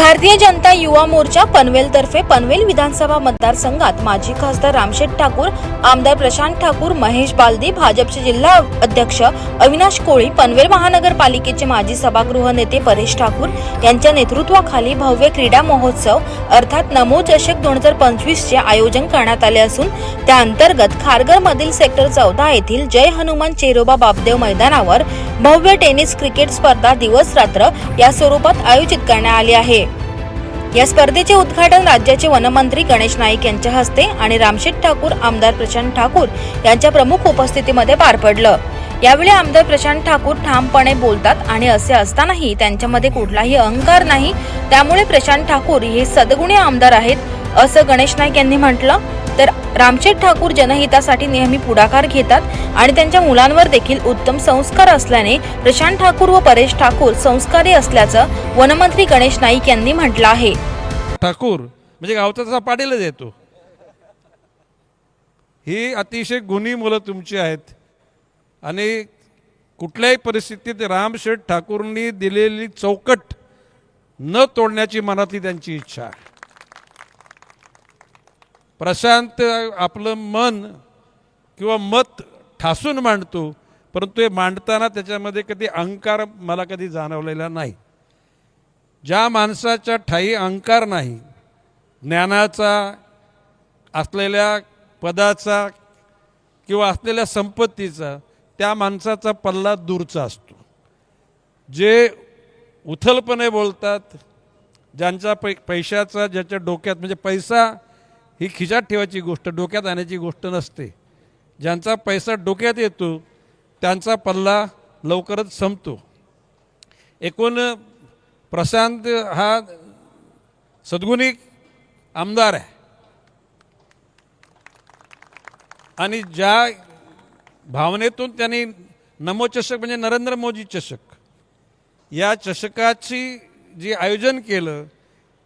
भारतीय जनता युवा मोर्चा पनवेलतर्फे पनवेल विधानसभा मतदारसंघात माजी खासदार रामशेठ ठाकूर आमदार प्रशांत ठाकूर महेश बालदी भाजपचे जिल्हा अध्यक्ष अविनाश कोळी पनवेल महानगरपालिकेचे माजी सभागृह नेते परेश ठाकूर यांच्या नेतृत्वाखाली भव्य क्रीडा महोत्सव अर्थात नमो चषक दोन हजार पंचवीसचे आयोजन करण्यात आले असून त्या अंतर्गत खारघरमधील सेक्टर चौदा येथील जय हनुमान चेरोबा बापदेव मैदानावर भव्य टेनिस क्रिकेट स्पर्धा दिवस रात्र या स्वरूपात आयोजित करण्यात आली आहे. या स्पर्धेचे उद्घाटन राज्याचे वनमंत्री गणेश नाईक यांच्या हस्ते आणि रामशेठ ठाकूर आमदार प्रशांत ठाकूर यांच्या प्रमुख उपस्थितीमध्ये पार पडलं. यावेळी आमदार प्रशांत ठाकूर ठामपणे बोलतात आणि असे असतानाही त्यांच्यामध्ये कुठलाही अहंकार नाही. त्यामुळे प्रशांत ठाकूर हे सद्गुणी आमदार आहेत असं गणेश नाईक यांनी म्हटलं. रामशेठ ठाकूर जनहितासाठी नेहमी पुढाकार घेतात आणि त्यांच्या मुलांवर देखील उत्तम संस्कार असल्याने प्रशांत ठाकूर व परेश ठाकूर संस्कारी असल्याचं वनमंत्री गणेश नाईक यांनी म्हटलं आहे. ठाकूर म्हणजे गावचा तसा पाटीलच येतो ही अतिशय गुणी मुलं तुमची आहेत. आणि कुठल्याही परिस्थितीत रामशेठ ठाकूरनी दिलेली चौकट न तोडण्याची मनातली त्यांची इच्छा आहे. प्रशांत आपलं मन किंवा मत ठासून मांडतो परंतु हे मांडताना त्याच्यामध्ये कधी अहंकार मला कधी जाणवलेला नाही. ज्या माणसाच्या ठाई अहंकार नाही ज्ञानाचा असलेल्या पदाचा किंवा असलेल्या संपत्तीचा त्या माणसाचा पल्ला दूरचा असतो. जे उथलपणे बोलतात ज्यांच्या पै पैशाचा ज्याच्या डोक्यात म्हणजे पैसा ही खिशात ठेवायची गोष्ट डोक्यात आणायची गोष्ट नसते. ज्यांचा पैसा डोक्यात येतो त्यांचा पल्ला लवकरच संपतो. एकूण प्रशांत हा सद्गुणी आमदार आहे. आणि ज्या भावनेतून त्यांनी नमोचषक म्हणजे नरेंद्र मोदी चषक या चषकाची जी आयोजन केलं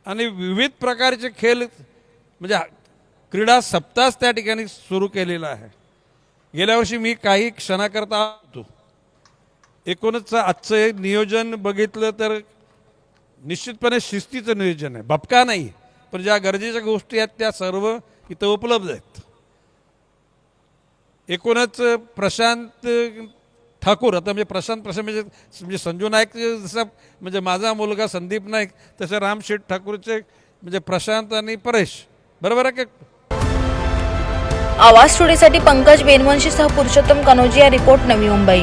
आणि विविध प्रकारचे खेळ म्हणजे क्रीडा सप्ताह त्या ठिकाणी सुरू केलेला आहे. गेल्या वर्षी मी काही क्षणाकरता होतो. एकूणच आजचं नियोजन बघितलं तर निश्चितपणे शिस्तीचं नियोजन आहे. भपका नाही पण ज्या गरजेच्या गोष्टी आहेत त्या सर्व इथं उपलब्ध आहेत. एकूणच प्रशांत ठाकूर आता म्हणजे प्रशांत प्रशांत म्हणजे म्हणजे संजू नाईक जसा म्हणजे माझा मुलगा संदीप नाईक तसं रामशेठ ठाकूरचे म्हणजे प्रशांत आणि परेश. बरोबर आहे का? आवाज स्टुडिओसाठी पंकज बेनवंशीसह पुरुषोत्तम कनोजिया रिपोर्ट नवी मुंबई.